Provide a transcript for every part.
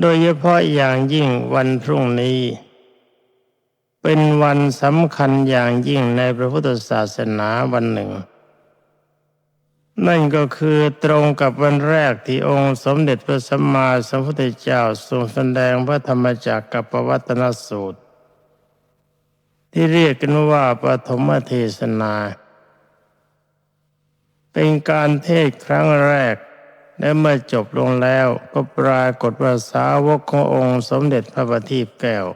โดยเฉพาะอย่างยิ่งวันพรุ่งนี้ เป็นวันสำคัญอย่างยิ่งในพระพุทธศาสนาวันหนึ่ง นั่นก็คือตรงกับวันแรกที่องค์สมเด็จพระสัมมาสัมพุทธเจ้าทรงแสดงพระธรรมจักรกับปวัตนสูตร ที่เรียกกันว่าปฐมเทศนา เป็นการเทศครั้งแรก และเมื่อจบลงแล้วก็ปรากฏว่าสาวกขององค์สมเด็จพระบัณฑิตแก้ว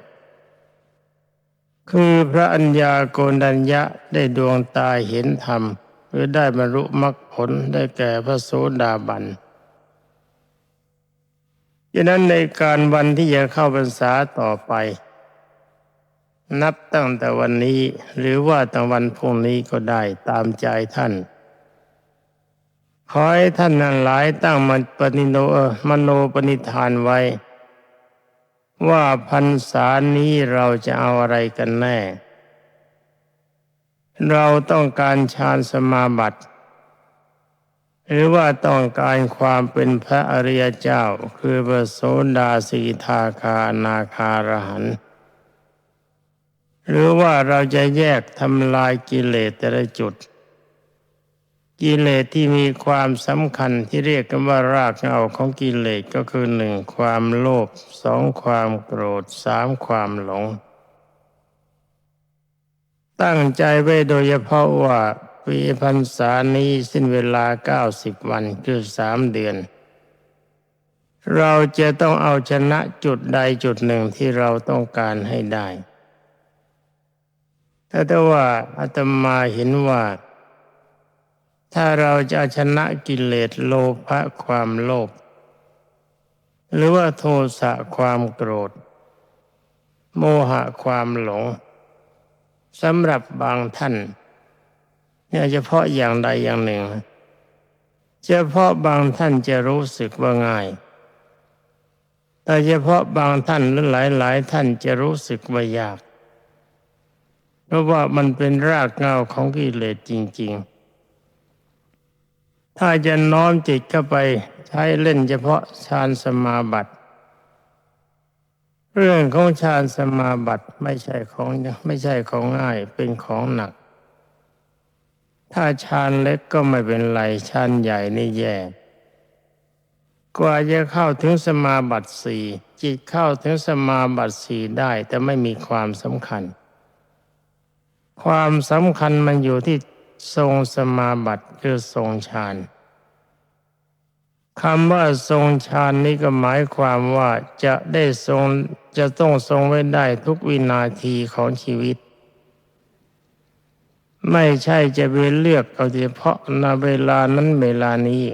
คือพระอัญญาโกณัญญะได้ดวงตาเห็นธรรม หรือได้บรรลุมรรคผลได้แก่พระโสดาบันดังนั้นในการวันที่จะเข้าพรรษาต่อไป นับตั้งแต่วันนี้หรือว่าตั้งวันพรุ่งนี้ก็ได้ตามใจท่าน ขอให้ท่านนั้นหลายตั้งมันปณิโนมโนปณิธานไว้ ว่าพรรษานี้เราจะเอาอะไรกันแน่ เราต้องการฌานสมาบัติ หรือว่าต้องการความเป็นพระอริยเจ้า คือพระโสดาสีทาคานาคารหันหรือว่าเราจะแยกทำลายกิเลสแต่ละจุด กิเลสที่มีความสำคัญที่เรียกกันว่ารากเหง้าของกิเลสก็คือหนึ่งความโลภสองความโกรธสามความหลง ตั้งใจไว้โดยเฉพาะว่าปีพรรษานี้สิ้นเวลาเก้าสิบวันคือสามเดือน เราจะต้องเอาชนะจุดใดจุดหนึ่งที่เราต้องการให้ได้ แต่ว่าอาตมาเห็นว่า ถ้าเราจะชนะกิเลสโลภะความโลภหรือว่าโทสะความโกรธ โมหะความหลงสำหรับบางท่านเนี่ยเฉพาะอย่างใดอย่างหนึ่งเฉพาะบางท่านจะรู้สึกว่าง่าย แต่เฉพาะบางท่านหรือหลายหลายท่านจะรู้สึกว่ายาก เพราะว่ามันเป็นรากเหง้าของกิเลสจริง ๆ ถ้าจะน้อมจิตเข้าไปใช้เล่นเฉพาะฌานสมาบัติ เรื่องของฌานสมาบัติไม่ใช่ของไม่ใช่ของง่ายเป็นของหนัก ถ้าฌานเล็กก็ไม่เป็นไรฌานใหญ่นี่แย่กว่าจะเข้าถึงสมาบัติสี่จิตเข้าถึงสมาบัติสี่ได้แต่ไม่มีความสำคัญ ความสำคัญมันอยู่ที่ ทรงสมาบัติคือทรงฌานคำว่าทรงฌานนี้ก็หมายความว่าจะได้ทรงจะต้องทรงไว้ได้ทุกวินาทีของชีวิต ไม่ใช่จะไปเลือกเอาเฉพาะในเวลานั้นเวลานี้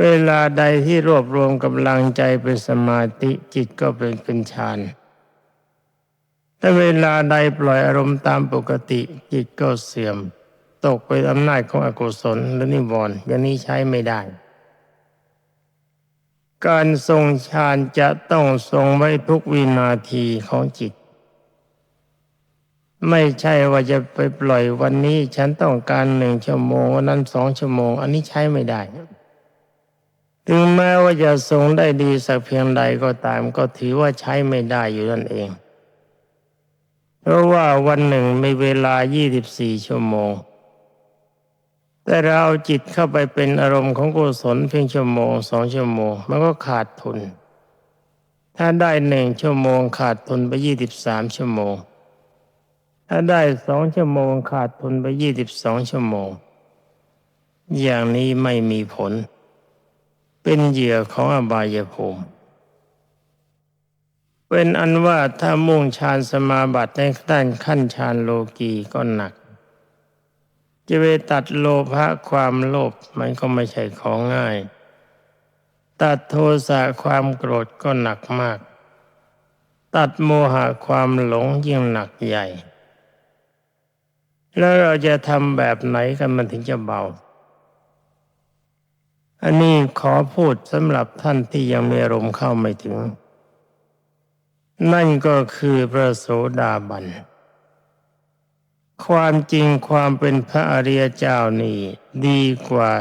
เวลาใดที่รวบรวมกำลังใจเป็นสมาธิจิตก็เป็นเป็นฌานถ้าเวลาใดปล่อยอารมณ์ตามปกติจิตก็เสื่อม ตกไปอำนาจของอกุศลและนิวรณ์อย่างนี้ใช้ไม่ได้ การทรงฌานจะต้องทรงไว้ทุกวินาทีของจิต ไม่ใช่ว่าจะไปปล่อยวันนี้ฉันต้องการหนึ่งชั่วโมงวันนั้นสองชั่วโมง อันนี้ใช้ไม่ได้ถึงแม้ว่าจะทรงได้ดีสักเพียงใดก็ตามก็ถือว่าใช้ไม่ได้อยู่นั่นเอง เพราะว่าวันหนึ่งมีเวลา 24 ชั่วโมง แต่เราจิตเข้าไปเป็นอารมณ์ของกุศลเพียงชั่วโมงสองชั่วโมง มันก็ขาดทุน ถ้าได้หนึ่งชั่วโมงขาดทุนไป23ชั่วโมง ถ้าได้สองชั่วโมงขาดทุนไป22ชั่วโมง อย่างนี้ไม่มีผล เป็นเหยื่อของอบายภูมิเป็นอันว่าถ้ามุ่งฌานสมาบัติในด้านขั้นฌานโลกีก็หนัก จะไปตัดโลภะความโลภมันก็ไม่ใช่ของง่าย ตัดโทสะความโกรธก็หนักมาก ตัดโมหะความหลงยิ่งหนักใหญ่ แล้วเราจะทำแบบไหนกันมันถึงจะเบา อันนี้ขอพูดสำหรับท่านที่ยังมีอารมณ์เข้าไม่ถึง นั่นก็คือพระโสดาบัน ความจริงความเป็นพระอริยเจ้านี่ดีกว่า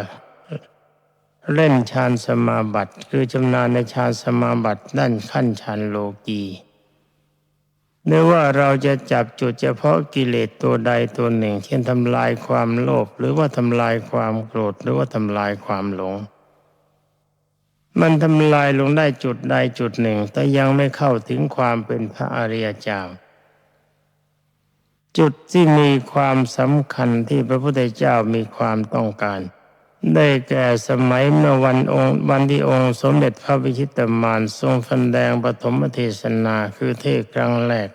เล่นฌานสมาบัติ คือชำนาญในฌานสมาบัติด้านขั้นฌานโลกีหรือว่าเราจะจับจุดเฉพาะกิเลสตัวใดตัวหนึ่ง เช่นทำลายความโลภหรือว่าทำลายความโกรธหรือว่าทำลายความหลง มันทำลายลงได้จุดใดจุดหนึ่ง แต่ยังไม่เข้าถึงความเป็นพระอริยเจ้า จุดที่มีความสำคัญที่พระพุทธเจ้ามีความต้องการ ได้แก่สมัยเมื่อวันองค์วันที่องค์สมเด็จพระวิชิตมานทรงแสดงปฐมเทศนาคือเทศครั้งแรก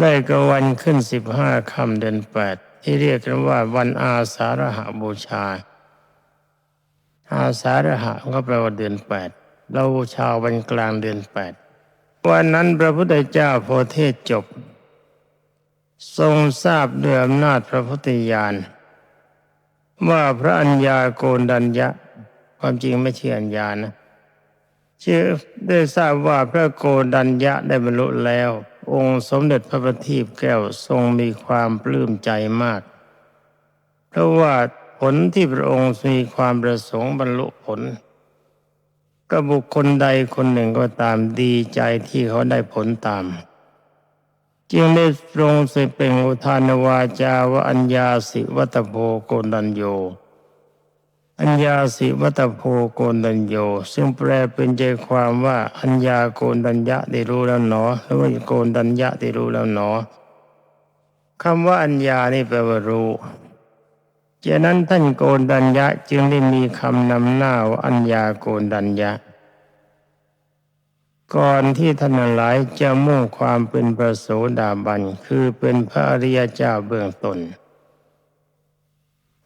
ได้กวันขึ้นสิบห้าคำเดือนแปดที่เรียกกันว่าวันอาสาฬหบูชา อาสาฬหะก็แปลว่าเดือนแปดเราบูชาวันกลางเดือนแปดวันนั้นพระพุทธเจ้าโพเทศจบ ทรงทราบด้วยอำนาจพระพุทธญาณว่าพระอัญญาโกนดัญญะ ความจริงไม่ใช่อัญญานะเชื่อได้ทราบว่าพระโกดัญญะได้บรรลุแล้ว องค์สมเด็จพระบัณฑิตแก้วทรงมีความปลื้มใจมาก เพราะว่าผลที่พระองค์มีความประสงค์บรรลุผลก็บุคคลใดคนหนึ่งก็ตามดีใจที่เขาได้ผลตาม จึงได้ทรงเสเป็นอุทานวาจาวอัญญาสิวัตโพโกนัญโย อัญญาสิวัตโพโกนัญโย ซึ่งแปลเป็นใจความว่าอัญญาโกนัญญะได้รู้แล้วหนอหรือว่าโกนัญญะได้รู้แล้วหนอคำว่าอัญญานี่แปลว่ารู้จากนั้นท่านโกนดัญญะจึงได้มีคำนำหน้าว่าอัญญาโกนดัญญะ ก่อนที่ท่านหลายจะมุ่งความเป็นพระโสดาบัน คือเป็นพระอริยเจ้าเบื้องต้น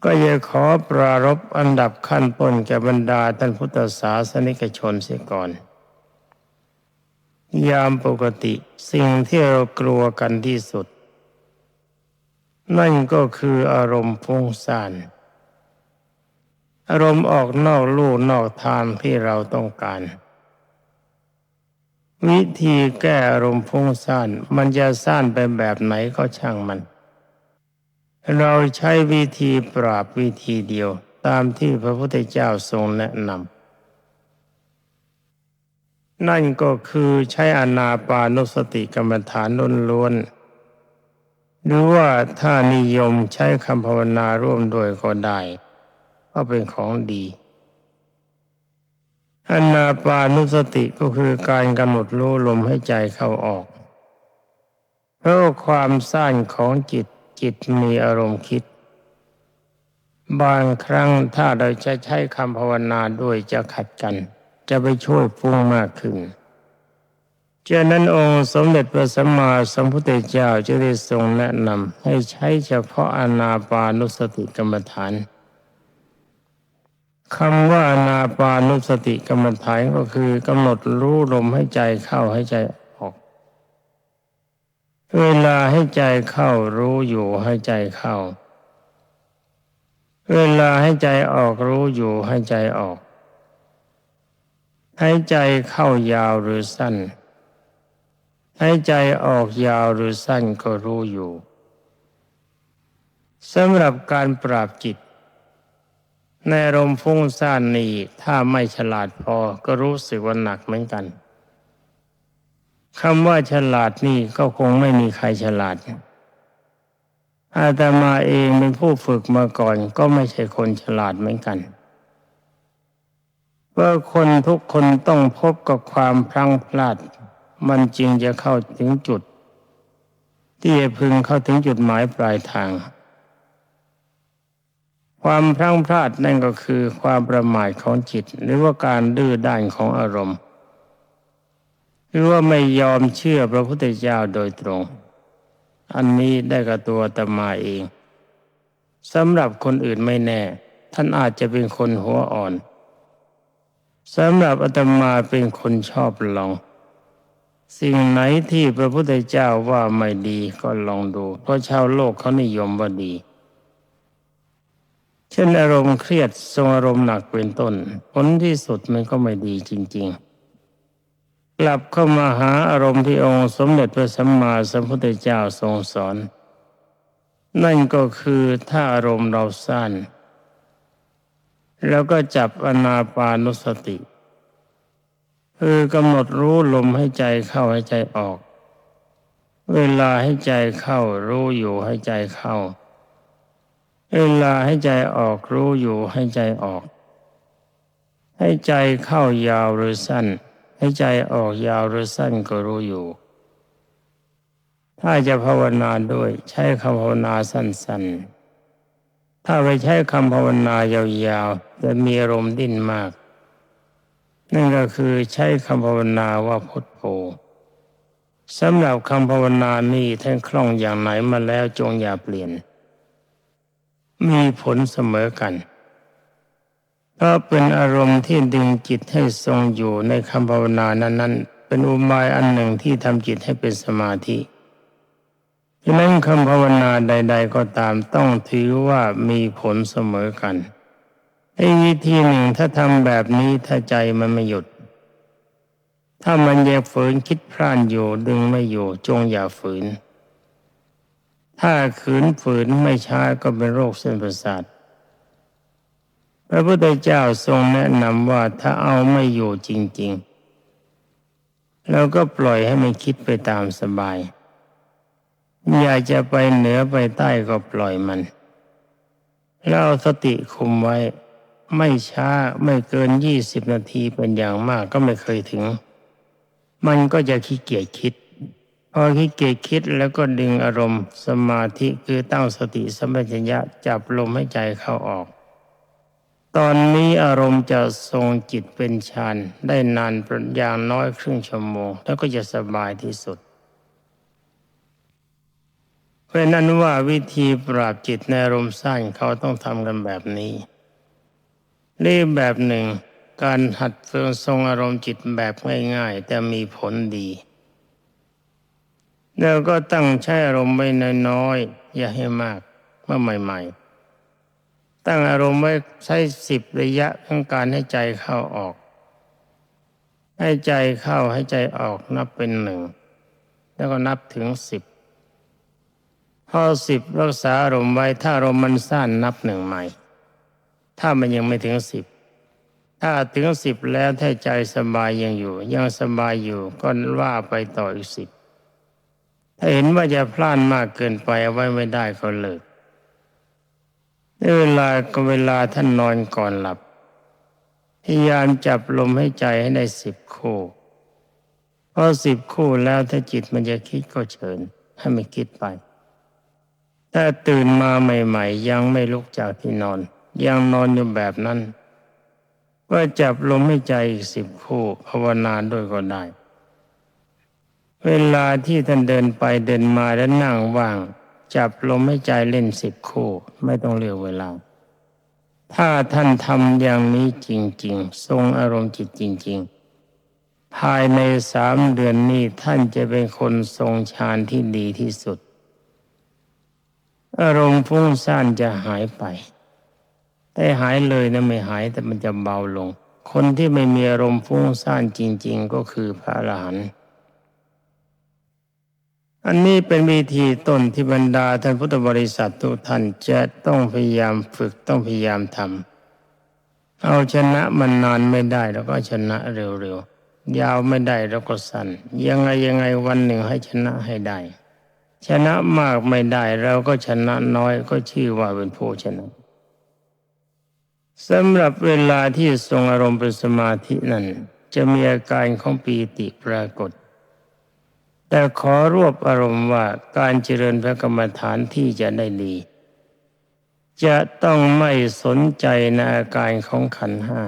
ก็จะขอปรารบอันดับขั้นต้นแก่บรรดาท่านพุทธศาสนิกชนเสียก่อน ยามปกติสิ่งที่เรากลัวกันที่สุด นั่นก็คืออารมณ์ฟุ้งซ่าน อารมณ์ออกนอกลู่นอกทางที่เราต้องการ วิธีแก้อารมณ์ฟุ้งซ่านมันจะซ่านไปแบบไหนก็ช่างมัน เราใช้วิธีปราบวิธีเดียว ตามที่พระพุทธเจ้าทรงแนะนำนั่นก็คือใช้อนาปานุสติกรรมฐานล้วนๆหรือว่าถ้านิยมใช้คำภาวนาร่วมด้วยก็ได้ก็เป็นของดี อนาปานุสติก็คือการกำหนดรู้ลมให้ใจเข้าออก เพราะความสั้นของจิตจิตมีอารมณ์คิด บางครั้งถ้าเราจะใช้คำภาวนาด้วยจะขัดกัน จะไปช่วยฟุ้งมากขึ้นเจ้านั้นองค์สมเด็จพระสัมมาสัมพุทธเจ้าจะได้ทรงแนะนำให้ใช้เฉพาะอนาปานุสติกรรมฐาน คำว่านาปานุสติกรรมฐานก็คือกำหนดรู้ลมให้ใจเข้าให้ใจออก เวลาให้ใจเข้ารู้อยู่ให้ใจเข้า เวลาให้ใจออกรู้อยู่ให้ใจออก ให้ใจเข้ายาวหรือสั้น ให้ใจออกยาวหรือสั้นก็รู้อยู่สำหรับการปราบจิต ในอารมณ์ฟุ้งซ่านนี้ถ้าไม่ฉลาดพอก็รู้สึกว่าหนักเหมือนกันคำว่าฉลาดนี่ก็คงไม่มีใครฉลาด อาตมาเองเป็นผู้ฝึกมาก่อน ก็ไม่ใช่คนฉลาดเหมือนกันเพราะคนทุกคนต้องพบกับความพลังพลาด มันจริงจะเข้าถึงจุด ที่จะพึงเข้าถึงจุดหมายปลายทาง ความพลั้งพลาดนั่นก็คือความประมาทของจิต หรือว่าการดื้อด้านของอารมณ์ หรือว่าไม่ยอมเชื่อพระพุทธเจ้าโดยตรง อันนี้ได้กับตัวตมาเองสำหรับคนอื่นไม่แน่ ท่านอาจจะเป็นคนหัวอ่อนสำหรับอาตมาเป็นคนชอบลอง สิ่งไหนที่พระพุทธเจ้าว่าไม่ดีก็ลองดู เพราะชาวโลกเขานิยมว่าดี เช่นอารมณ์เครียดทรงอารมณ์หนักเป็นต้น ผลที่สุดมันก็ไม่ดีจริง ๆ กลับเข้ามาหาอารมณ์ที่องค์สมเด็จพระสัมมาสัมพุทธเจ้าทรงสอน นั่นก็คือถ้าอารมณ์เราสั้น แล้วก็จับอนาปานุสติ คือกำหนดรู้ลมให้ใจเข้าให้ใจออก เวลาให้ใจเข้ารู้อยู่ให้ใจเข้า เวลาให้ใจออกรู้อยู่ให้ใจออก ให้ใจเข้ายาวหรือสั้น ให้ใจออกยาวหรือสั้นก็รู้อยู่ ถ้าจะภาวนาด้วยใช้คำภาวนาสั้นๆ ถ้าไปใช้คำภาวนายาวๆจะมีอารมณ์ดิ้นมาก นั่นก็คือใช้คำภาวนาว่าพุทโธสำหรับคำภาวนานี้ท่านคล่องอย่างไหนมาแล้วจงอย่าเปลี่ยน มีผลเสมอกันเพราะเป็นอารมณ์ที่ดึงจิตให้ทรงอยู่ในคำภาวนานั้นๆ เป็นอุบายอันหนึ่งที่ทำจิตให้เป็นสมาธิฉะนั้นคำภาวนาใด ๆ ก็ตามต้องถือว่ามีผลเสมอกันไอ้วิธีหนึ่งถ้าทำแบบนี้ถ้าใจมันไม่หยุด ถ้ามันยังฝืนคิดพร่านอยู่ดึงไม่อยู่จงอย่าฝืน ถ้าขืนฝืนไม่ช้าก็เป็นโรคเส้นประสาทพระพุทธเจ้าทรงแนะนำว่าถ้าเอาไม่อยู่จริง ๆ เราก็ปล่อยให้มันคิดไปตามสบาย อยากจะไปเหนือไปใต้ก็ปล่อยมัน แล้วสติคุมไว้ ไม่ช้าไม่เกินยี่สิบนาทีเป็นอย่างมากก็ไม่เคยถึง มันก็จะขี้เกียจคิด พอขี้เกียจคิดแล้วก็ดึงอารมณ์สมาธิคือตั้งสติสัมปชัญญะจับลมให้ใจเข้าออก ตอนนี้อารมณ์จะทรงจิตเป็นฌานได้นานอย่างน้อยครึ่งชั่วโมง แล้วก็จะสบายที่สุด เพราะนั้นว่าวิธีปราบจิตในอารมณ์สั้นเขาต้องทำกันแบบนี้นี่แบบหนึ่ง การหัดเฟืองทรงอารมณ์จิตแบบง่าย ๆ แต่มีผลดี แล้วก็ตั้งใช้อารมณ์ไว้น้อยๆอย่าให้มากเมื่อใหม่ ๆ ตั้งอารมณ์ไว้ใช้สิบระยะของการให้ใจเข้าออก ให้ใจเข้าให้ใจออกนับเป็นหนึ่งแล้วก็นับถึงสิบพอสิบรักษาอารมณ์ไว้ถ้าอารมณ์มันสั้นนับหนึ่งใหม่ ถ้ามันยังไม่ถึงสิบถ้าถึงสิบแล้วถ้าใจสบายยังอยู่ ยังสบายอยู่ก็ว่าไปต่ออีกสิบ ถ้าเห็นว่าจะพลาดมากเกินไปเอาไว้ไม่ได้ก็เลิกเวลาก็เวลาท่านนอนก่อนหลับ พยายามจับลมให้ใจให้ได้สิบคู่พอสิบคู่แล้วถ้าจิตมันจะคิดก็เชิญ ให้มันคิดไป ถ้าตื่นมาใหม่ๆ ยังไม่ลุกจากที่นอน ยังนอนอยู่แบบนั้น ก็จับลมให้ใจอีกสิบคู่ภาวนาด้วยก็ได้ เวลาที่ท่านเดินไปเดินมาแล้วนั่งว่าง จับลมให้ใจเล่นสิบคู่ ไม่ต้องเลือกเวลา ถ้าท่านทำอย่างนี้จริง ๆ ทรงอารมณ์จิตจริง ๆ ภายในสามเดือนนี้ท่านจะเป็นคนทรงฌานที่ดีที่สุด อารมณ์ฟุ้งซ่านจะหายไปแต่หายเลยนะไม่หายแต่มันจะเบาลง คนที่ไม่มีอารมณ์ฟุ้งซ่านจริง ๆ ก็คือพระอรหันต์ อันนี้เป็นวิธีต้นที่บรรดาท่านพุทธบริษัททุกท่านจะต้องพยายามฝึกต้องพยายามทำเอาชนะมันนานไม่ได้แล้วก็ชนะเร็วๆ ยาวไม่ได้แล้วก็สั้นยังไงยังไงวันหนึ่งให้ชนะให้ได้ ชนะมากไม่ได้เราก็ชนะน้อยก็ชื่อว่าเป็นผู้ชนะสำหรับเวลาที่ทรงอารมณ์เป็นสมาธินั้น จะมีอาการของปีติปรากฏ แต่ขอรวบอารมณ์ว่าการเจริญพระกรรมฐานที่จะได้ดี จะต้องไม่สนใจในอาการของขันห้า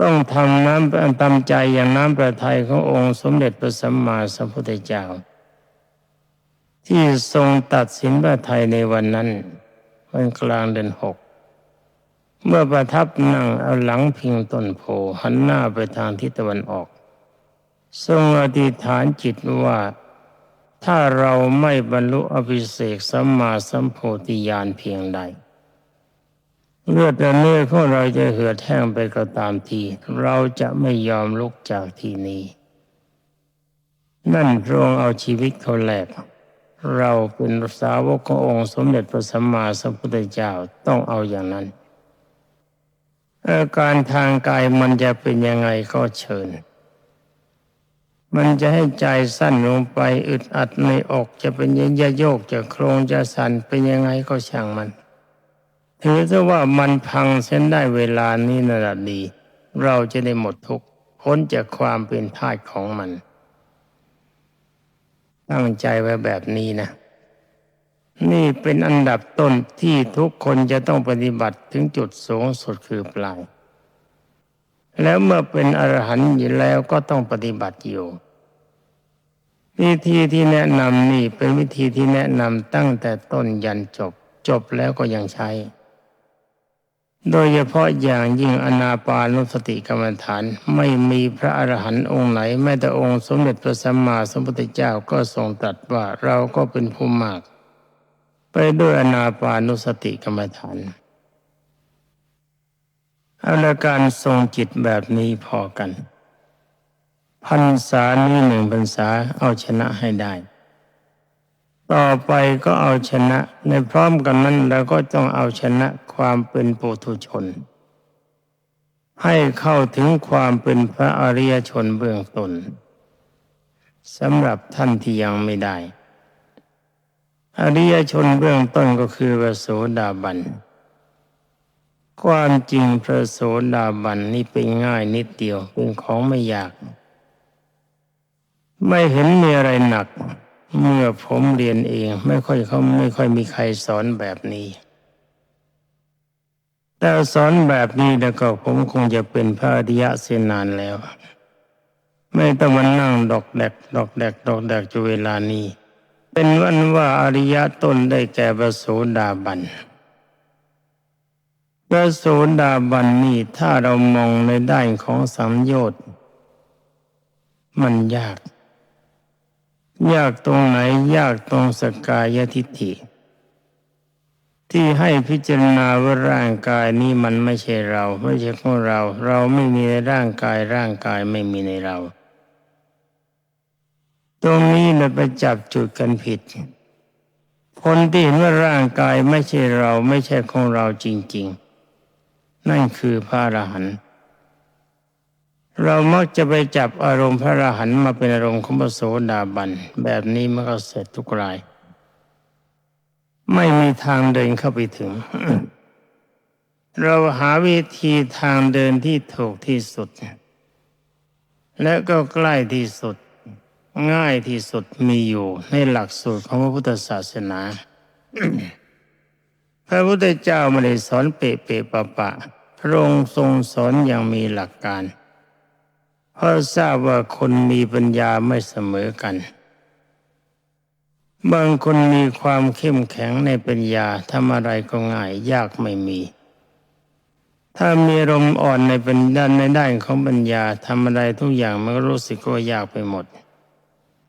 ต้องทำน้ำตามใจอย่างน้ำประทัยขององค์สมเด็จพระสัมมาสัมพุทธเจ้า ที่ทรงตัดสินพระไทยในวันนั้นวันกลางเดือนหก เมื่อประทับนั่งเอาหลังพิงต้นโพหันหน้าไปทางทิศตะวันออก ทรงอธิษฐานจิตว่า ถ้าเราไม่บรรลุอภิเศกสัมมาสัมโพธิญาณเพียงใด เลือดและเนื้อของเราจะเหือดแห้งไปก็ตามที เราจะไม่ยอมลุกจากที่นี้ นั่นพระองค์เอาชีวิตเขาแลกเราเป็นสาวกขององค์สมเด็จพระสัมมาสัมพุทธเจ้าต้องเอาอย่างนั้นอาการทางกายมันจะเป็นยังไงก็เชิญ มันจะให้ใจสั้นลงไปอึดอัดในอกจะเป็นยันยโยกจะโครงจะสั่นเป็นยังไงก็ช่างมันถือซะว่ามันพังเส้นได้เวลานี้นาะดี เราจะได้หมดทุกข์พ้นจากความเป็นทาสของมัน ตั้งใจไว้แบบนี้นะ นี่เป็นอันดับต้นที่ทุกคนจะต้องปฏิบัติถึงจุดสูงสุดคือปลาย แล้วเมื่อเป็นอรหันต์อยู่แล้วก็ต้องปฏิบัติอยู่ วิธีที่แนะนำนี่เป็นวิธีที่แนะนำตั้งแต่ต้นยันจบ จบแล้วก็ยังใช้ โดยเฉพาะอย่างยิ่งอนาปานุสติกรรมฐานไม่มีพระอรหันต์องค์ไหน แม้แต่องค์สมเด็จพระสัมมาสัมพุทธเจ้าก็ทรงตรัสว่าเราก็เป็นผู้มาก ไปด้วยอนาปานุสติกรรมฐาน เอาละการทรงจิตแบบนี้พอกันพรรษานี้หนึ่งพรรษาเอาชนะให้ได้ ต่อไปก็เอาชนะในพร้อมกันนั้นเราก็ต้องเอาชนะความเป็นปุถุชน ให้เข้าถึงความเป็นพระอริยชนเบื้องต้นสำหรับท่านที่ยังไม่ได้ อริยชนเบื้องต้นก็คือพระโสดาบัน ความจริงพระโสดาบันนี่เป็นง่ายนิดเดียวเป็นของไม่ยาก ไม่เห็นมีอะไรหนัก เมื่อผมเรียนเองไม่ค่อยเขาไม่ค่อยมีใครสอนแบบนี้ แต่สอนแบบนี้แล้วก็ผมคงจะเป็นพระอริยะเสียนานแล้ว ไม่ต้องมานั่งดอกแดกดอกแดกดอกแดกจนเวลานี้ เป็นวันว่าอริยะตนได้แก่พระโสดาบัน พระโสดาบันนี่ถ้าเรามองในด้านของสัมโยชน์มันยาก ยากตรงไหนยากตรงสกายทิฏฐิ ที่ให้พิจารณาว่าร่างกายนี้มันไม่ใช่เรา ไม่ใช่ของเรา เราไม่มีในร่างกายร่างกายไม่มีในเรา ตรงนี้เราไปจับจุดกันผิด คนที่เห็นว่าร่างกายไม่ใช่เราไม่ใช่ของเราจริง ๆ นั่นคือพระอรหันต์เรามักจะไปจับอารมณ์พระอรหันต์มาเป็นอารมณ์ของพระโสดาบัน แบบนี้มันก็เสร็จทุกราย ไม่มีทางเดินเข้าไปถึง เราหาวิธีทางเดินที่ถูกที่สุด และก็ใกล้ที่สุด ง่ายที่สุดมีอยู่ในหลักสูตรของพระพุทธศาสนา ระพุทธเจ้าไม่ได้สอนเปะเปะปะปะ พระองค์ทรงสอนอย่างมีหลักการ เพราะทราบว่าคนมีปัญญาไม่เสมอกัน บางคนมีความเข้มแข็งในปัญญาทำอะไรก็ง่ายยากไม่มี ถ้ามีลมอ่อนในเป็นด้านในด้านของปัญญาทำอะไรทุกอย่างมันก็รู้สึกว่ายากไปหมด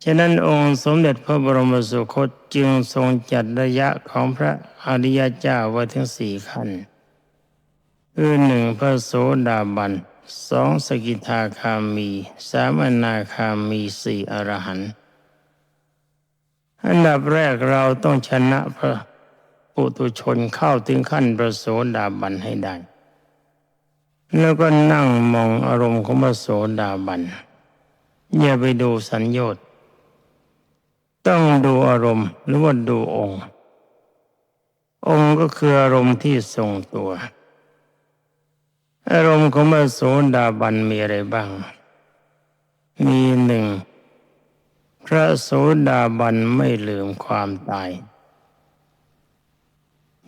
ฉะนั้นองค์สมเด็จพระบรมสุคตจึงทรงจัดระยะของพระอริยเจ้าไว้ถึงสี่ขั้นคือหนึ่งพระโสดาบันสองสกิทาคามีสามอนาคามีสี่อรหันต์อันดับแรกเราต้องชนะพระปุตุชนเข้าถึงขั้นพระโสดาบันให้ได้ แล้วก็นั่งมองอารมณ์ของพระโสดาบันอย่าไปดูสัญญต์ ต้องดูอารมณ์หรือว่าดูองค์ องค์ก็คืออารมณ์ที่ทรงตัว อารมณ์ของพระโสดาบันมีอะไรบ้าง มีหนึ่งพระโสดาบันไม่ลืมความตาย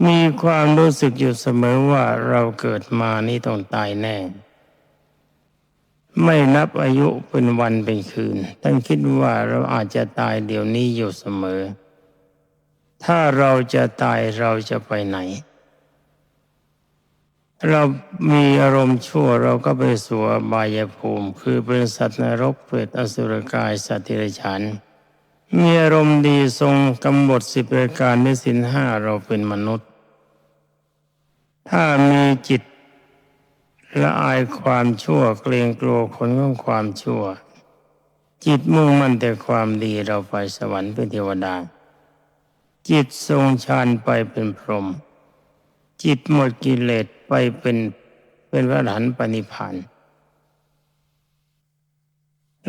มีความรู้สึกอยู่เสมอว่าเราเกิดมานี่ต้องตายแน่ ไม่นับอายุเป็นวันเป็นคืน ท่านคิดว่าเราอาจจะตายเดี๋ยวนี้อยู่เสมอ ถ้าเราจะตายเราจะไปไหน เรามีอารมณ์ชั่วเราก็ไปสู่บายภูมิ คือเป็นสัตว์นรกเปรตอสุรกายสัตว์ทิรฉัน มีอารมณ์ดีทรงกำหนดสิบประการในสินห้าเราเป็นมนุษย์ ถ้ามีจิต ละอายความชั่วเกรงกลัวผลของความชั่ว จิตมุ่งมั่นแต่ความดีเราไปสวรรค์เป็นเทวดา จิตทรงฌานไปเป็นพรหมจิตหมดกิเลสไปเป็นเป็นพระอรหันปณิพาน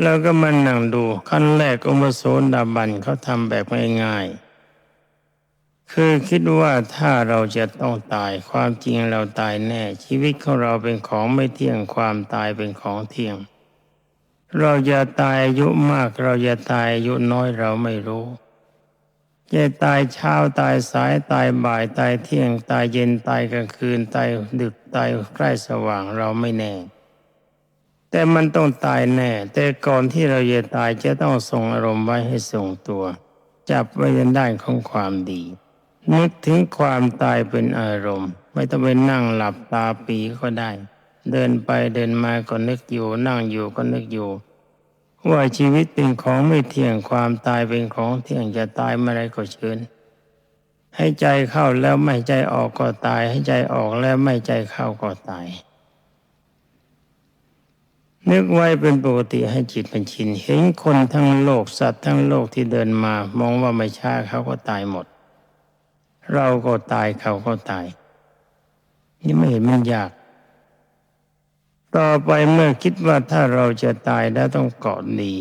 เราก็มานั่งดูขั้นแรกองค์โสดาบันเขาทำแบบง่ายๆ คือคิดว่าถ้าเราจะต้องตายความจริงเราตายแน่ ชีวิตของเราเป็นของไม่เที่ยงความตายเป็นของเที่ยง เราจะตายอายุมากเราจะตายอายุน้อยเราไม่รู้จะตายเช้าตายสายตายบ่ายตายเที่ยง ตายเย็นตายกลางคืน ตายดึกตายใกล้สว่างเราไม่แน่ แต่มันต้องตายแน่ แต่ก่อนที่เราจะตายจะต้องส่งอารมณ์ไว้ให้ส่งตัว จับไว้ในด้านของความดี นึกถึงความตายเป็นอารมณ์ ไม่ต้องไปนั่งหลับตาปีก็ได้ เดินไปเดินมาก็นึกอยู่ นั่งอยู่ก็นึกอยู่ ว่าชีวิตเป็นของไม่เที่ยงความตายเป็นของเที่ยงจะตายเมื่อไรก็เชิญให้ใจเข้าแล้วไม่ใจออกก็ตาย ให้ใจออกแล้วไม่ใจเข้าก็ตาย นึกไว้เป็นปกติให้จิตเป็นชิน เห็นคนทั้งโลกสัตว์ทั้งโลกที่เดินมา มองว่าไม่ช้าเขาก็ตายหมด เราก็ตายเขาก็ตาย นี่ไม่เห็นมันยาก ต่อไปเมื่อคิดว่าถ้าเราจะตายแล้วต้องเกาะดี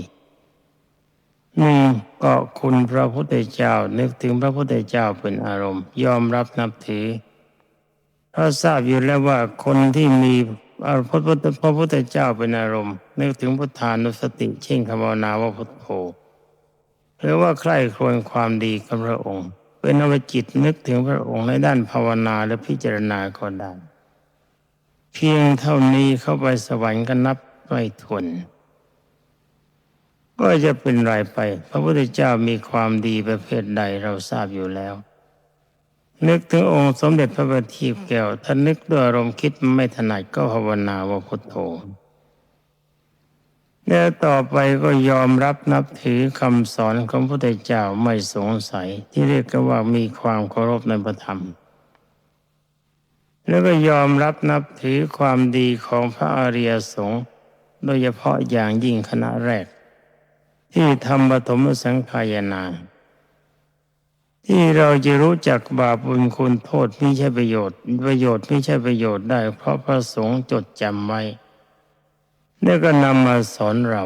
หนึ่งเกาะคุณพระพุทธเจ้า นึกถึงพระพุทธเจ้าเป็นอารมณ์ ยอมรับนับถือเพราะทราบอยู่แล้วว่าคนที่มีพระพุทธพระพุทธเจ้าเป็นอารมณ์ นึกถึงพุทธานุสติ เช่นคำวนาว่าพุทโธหรือว่าใคร่ครวญความดีกับพระองค์ เป็นอวจิตนึกถึงพระองค์ในด้านภาวนาและพิจารณาก็ได้เพียงเท่านี้เข้าไปสวรรค์ก็นับไม่ทวนก็จะเป็นไรไป พระพุทธเจ้ามีความดีประเภทใดเราทราบอยู่แล้ว นึกถึงองค์สมเด็จพระบัณฑิตแก้วถ้านึกด้วยอารมณ์คิดไม่ถนัดก็ภาวนาว่าพุทโธ แล้วต่อไปก็ยอมรับนับถือคำสอนของพระพุทธเจ้าไม่สงสัย ที่เรียกกันว่ามีความเคารพในพระธรรม แล้วก็ยอมรับนับถือความดีของพระอริยสงฆ์โดยเฉพาะอย่างยิ่งคณะแรก ที่ทำปฐมสังขายนาที่เราจะรู้จักบาปบุญคุณโทษไม่ใช่ประโยชน์ ประโยชน์ไม่ใช่ประโยชน์ได้ เพราะพระสงฆ์จดจำไว้ แล้วก็นำมาสอนเรา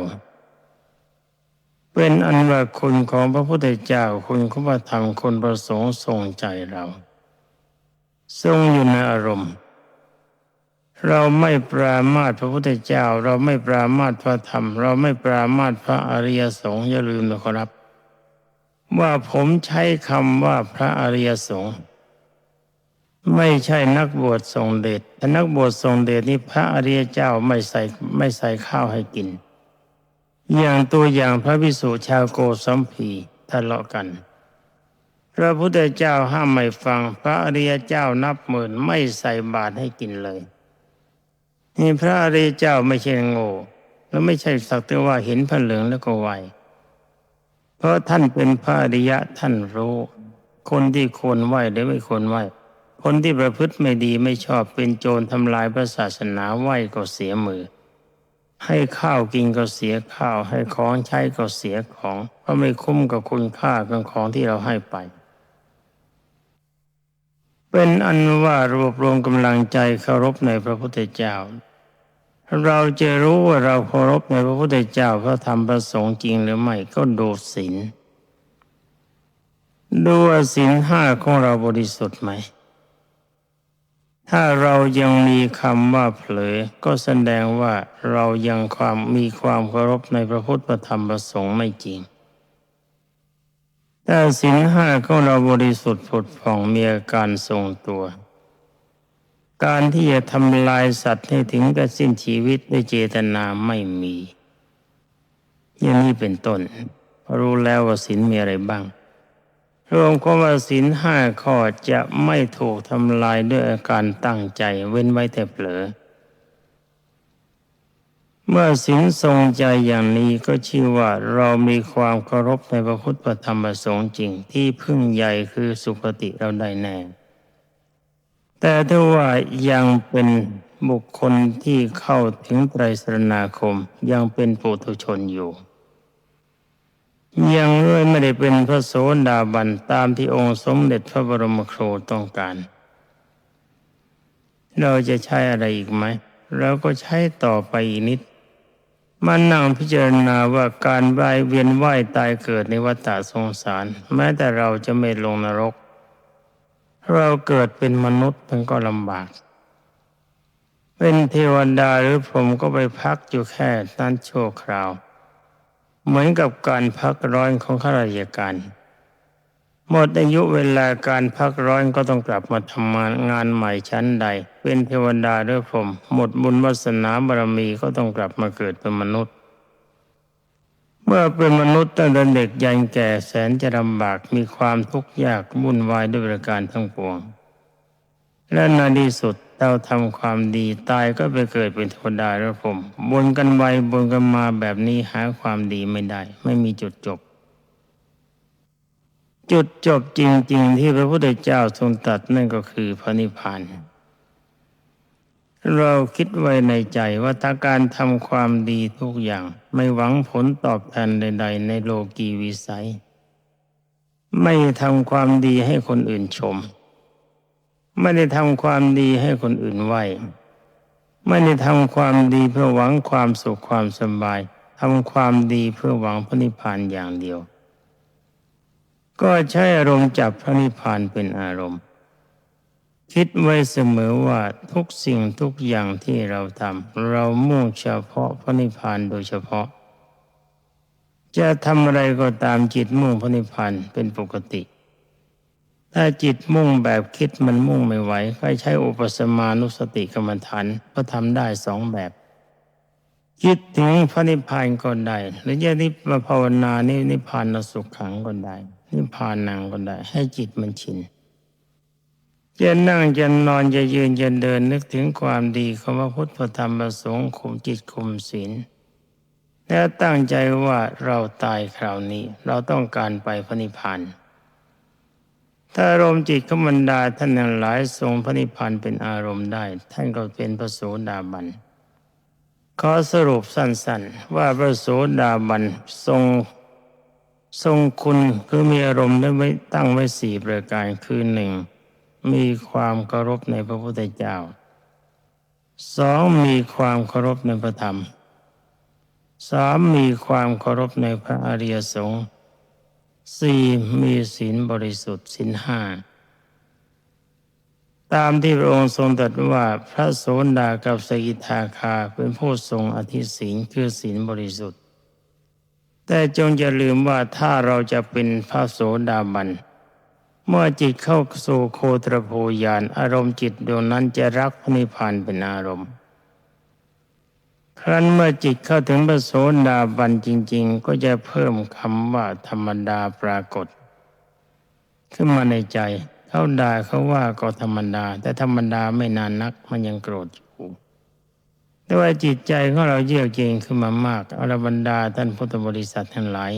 เป็นอันว่าคุณของพระพุทธเจ้าคุณของพระธรรมคุณประสงค์ทรงใจเราทรงอยู่ในอารมณ์ เราไม่ปรามาทพระพุทธเจ้า เราไม่ปรามาทพระธรรม เราไม่ปรามาทพระอริยสงฆ์อย่าลืมนะครับ ว่าผมใช้คำว่าพระอริยสงฆ์ ไม่ใช่นักบวชทรงเดชแต่นักบวชทรงเดชนี่พระอริยเจ้าไม่ใส่ไม่ใส่ข้าวให้กิน อย่างตัวอย่างพระพิสุชาวโกสัมพีทะเลาะกัน พระพุทธเจ้าห้ามไม่ฟัง พระอริยเจ้านับหมื่นไม่ใส่บาตรให้กินเลย นี่พระอริยเจ้าไม่ใช่โง่แล้วไม่ใช่สักแต่ว่าเห็นผ้าเหลืองแล้วก็ไหวเพราะท่านเป็นพระอริยะท่านรู้ คนที่ควรไหวหรือไม่ควรไหว คนที่ประพฤติไม่ดีไม่ชอบเป็นโจรทำลายพระศาสนาไหวก็เสียมือ ให้ข้าวกินก็เสียข้าว ให้ของใช้ก็เสียของ เพราะไม่คุ้มกับคุณค่าของของที่เราให้ไป เป็นอันว่ารวบรวมกำลังใจเคารพในพระพุทธเจ้า เราจะรู้ว่าเราเคารพในพระพุทธเจ้าพระธรรมประสงค์จริงหรือไม่ก็ดูศีลดูว่าศีลห้าของเราบริสุทธิ์ไหม ถ้าเรายังมีคำว่าเผลอ ก็แสดงว่าเรายังความมีความเคารพในพระพุทธธรรมประสงค์ไม่จริง ถ้าสินห้าของเราบริสุทธิ์ผุดผ่องมีอาการทรงตัว การที่จะทำลายสัตว์ให้ถึงกับสิ้นชีวิตด้วยเจตนาไม่มี อย่างนี้เป็นต้น รู้แล้วว่าสินมีอะไรบ้าง รวมความว่าสินห้าข้อจะไม่ถูกทำลายด้วยอาการตั้งใจเว้นไว้แต่เผลอ เมื่อสินทรงใจอย่างนี้ก็ชื่อว่าเรามีความเคารพในพระพุทธธรรมประสงค์จริงที่พึ่งใหญ่คือสุคติเราได้แน่ แต่ถ้าว่ายังเป็นบุคคลที่เข้าถึงไตรสรณาคมยังเป็นปุถุชนอยู่ ยังไม่ได้เป็นพระโสดาบันตามที่องค์สมเด็จพระบรมครูต้องการ เราจะใช้อะไรอีกไหมแล้วก็ใช้ต่อไปอีกนิดมานั่งพิจารณาว่าการวายเวียนว่ายตายเกิดในวัฏสงสาร แม้แต่เราจะไม่ลงนรก เราเกิดเป็นมนุษย์มันก็ลำบาก เป็นเทวดาหรือพรหมก็ไปพักอยู่แค่นั้นชั่วคราว เหมือนกับการพักร้อนของข้าราชการ หมดอายุเวลาการพักร้อนก็ต้องกลับมาทำงานงานใหม่ชั้นใด เป็นเทวดาหรือพรหมหมดบุญวาสนาบารมีก็ต้องกลับมาเกิดเป็นมนุษย์ เมื่อเป็นมนุษย์ตั้งแต่เด็กยันแก่แสนจะลำบากมีความทุกข์ยากวุ่นวายด้วยประการทั้งปวง และในที่สุด เราทำความดีตายก็ไปเกิดเป็นเทวดาหรือพรหมบนกันไวบนกันมาแบบนี้หาความดีไม่ได้ ไม่มีจุดจบ จุดจบจริง ๆ ที่พระพุทธเจ้าทรงตรัสนั่นก็คือพระนิพพานเราคิดไว้ในใจว่าถ้าการทำความดีทุกอย่าง ไม่หวังผลตอบแทนใด ๆ ในโลกีวิสัย ไม่ทำความดีให้คนอื่นชม ไม่ได้ทำความดีให้คนอื่นไหวไม่ได้ทำความดีเพื่อหวังความสุขความสบายทำความดีเพื่อหวังพระนิพพานอย่างเดียว ก็ใช้อารมณ์จับพระนิพพานเป็นอารมณ์ คิดไว้เสมอว่าทุกสิ่งทุกอย่างที่เราทำเรามุ่งเฉพาะพระนิพพานโดยเฉพาะ จะทำอะไรก็ตามจิตมุ่งพระนิพพานเป็นปกติ ถ้าจิตมุ่งแบบคิดมันมุ่งไม่ไหวก็ใช้อุปสมานุสติกรรมฐานก็ทำได้สองแบบ คิดถึงพระนิพพานก็ได้หรือจะนิพมาภาวนานี่นิพพานสุขขังก็ได้ นิพพานนังก็ได้ ให้จิตมันชินจะนั่งจะนอนจะยืนจะเดินนึกถึงความดีของพระพุทธธรรมพระสงฆ์คุมจิตคุมศีลแล้วตั้งใจว่าเราตายคราวนี้ เราต้องการไปพระนิพพาน ถ้าอารมณ์จิตขมันดาท่านทั้งหลายทรงพระนิพพานเป็นอารมณ์ได้ ท่านก็เป็นพระโสดาบันขอสรุปสั้นๆ ว่าพระโสดาบันทรงทรงคุณคือมีอารมณ์ได้ไว้ตั้งไว้สี่ประการคือหนึ่งมีความเคารพในพระพุทธเจ้าสองมีความเคารพในพระธรรมสามมีความเคารพในพระอริยสงฆ์ สี่มีศีลบริสุทธิ์ศีลห้าตามที่พระองค์ทรงตรัสว่าพระโสดากับสกิทาคาเป็นผู้ทรงอธิศีลคือศีลบริสุทธิ์ แต่จงอย่าลืมว่าถ้าเราจะเป็นพระโสดาบัน เมื่อจิตเข้าสู่โคตรโพยานอารมณ์จิตดวงนั้นจะรักนิพพานเป็นอารมณ์ ครั้นเมื่อจิตเข้าถึงพระโสดาบันจริง ๆ ก็จะเพิ่มคำว่าธรรมดาปรากฏ ขึ้นมาในใจ เขาด่าเขาว่าก็ธรรมดา แต่ธรรมดาไม่นานนักมันยังโกรธอยู่แต่ว่าจิตใจของเราเยือกเย็นขึ้นมามากอรบรรดาท่านพุทธบริษัททั้งหลาย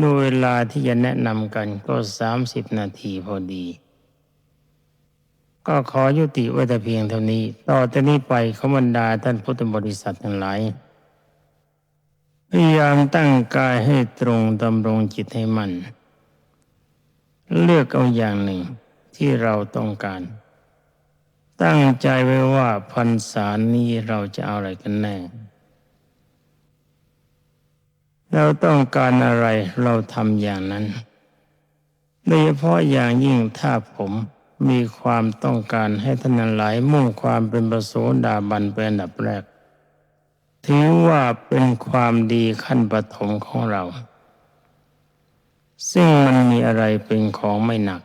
ดูเวลาที่จะแนะนำกันก็สามสิบนาทีพอดี ก็ขอยุติไว้แต่เพียงเท่านี้ ต่อจากนี้ไปขอบรรดาท่านพุทธบริษัททั้งหลาย พยายามตั้งกายให้ตรงดำรงจิตให้มั่น เลือกเอาอย่างหนึ่งที่เราต้องการ ตั้งใจไว้ว่าพันษานี้เราจะเอาอะไรกันแน่ เราต้องการอะไรเราทำอย่างนั้น โดยเฉพาะอย่างยิ่งถ้าผม มีความต้องการให้ท่านทั้งหลายมุ่งความเป็นประโสดาบันเป็นอันดับแรก ถือว่าเป็นความดีขั้นปฐมของเรา ซึ่งมันมีอะไรเป็นของไม่หนัก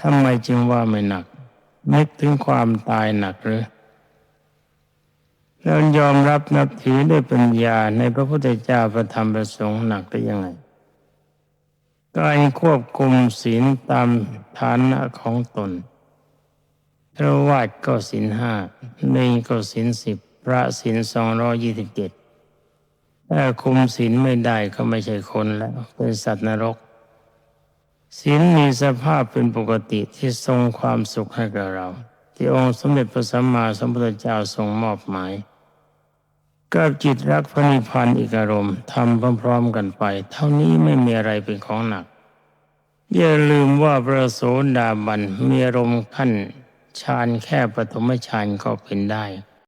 ทำไมจึงว่าไม่หนักนึกถึงความตายหนักหรือแล้วยอมรับนับถือด้วยปัญญาในพระพุทธเจ้าประธรรมประสงค์หนักได้ยังไง การควบคุมศีลตามฐานะของตนพระวาดก็ศีลห้าเนยก็ศีลสิบพระศีลสองร้อยี่สิบเจ็ดถ้าคุมศีลไม่ได้ก็ไม่ใช่คนแล้ว เป็นสัตว์นรกศีลมีสภาพเป็นปกติที่ทรงความสุขให้กับเรา ที่องค์สมเด็จพระสัมมาสัมพุทธเจ้าทรงมอบหมาย กับจิตรักพระนิพพานอีกอารมณ์ทำพร้อมๆกันไป เท่านี้ไม่มีอะไรเป็นของหนัก อย่าลืมว่าพระโสดาบันมีอารมณ์ขั้นฌานแค่ปฐมฌานก็เป็นได้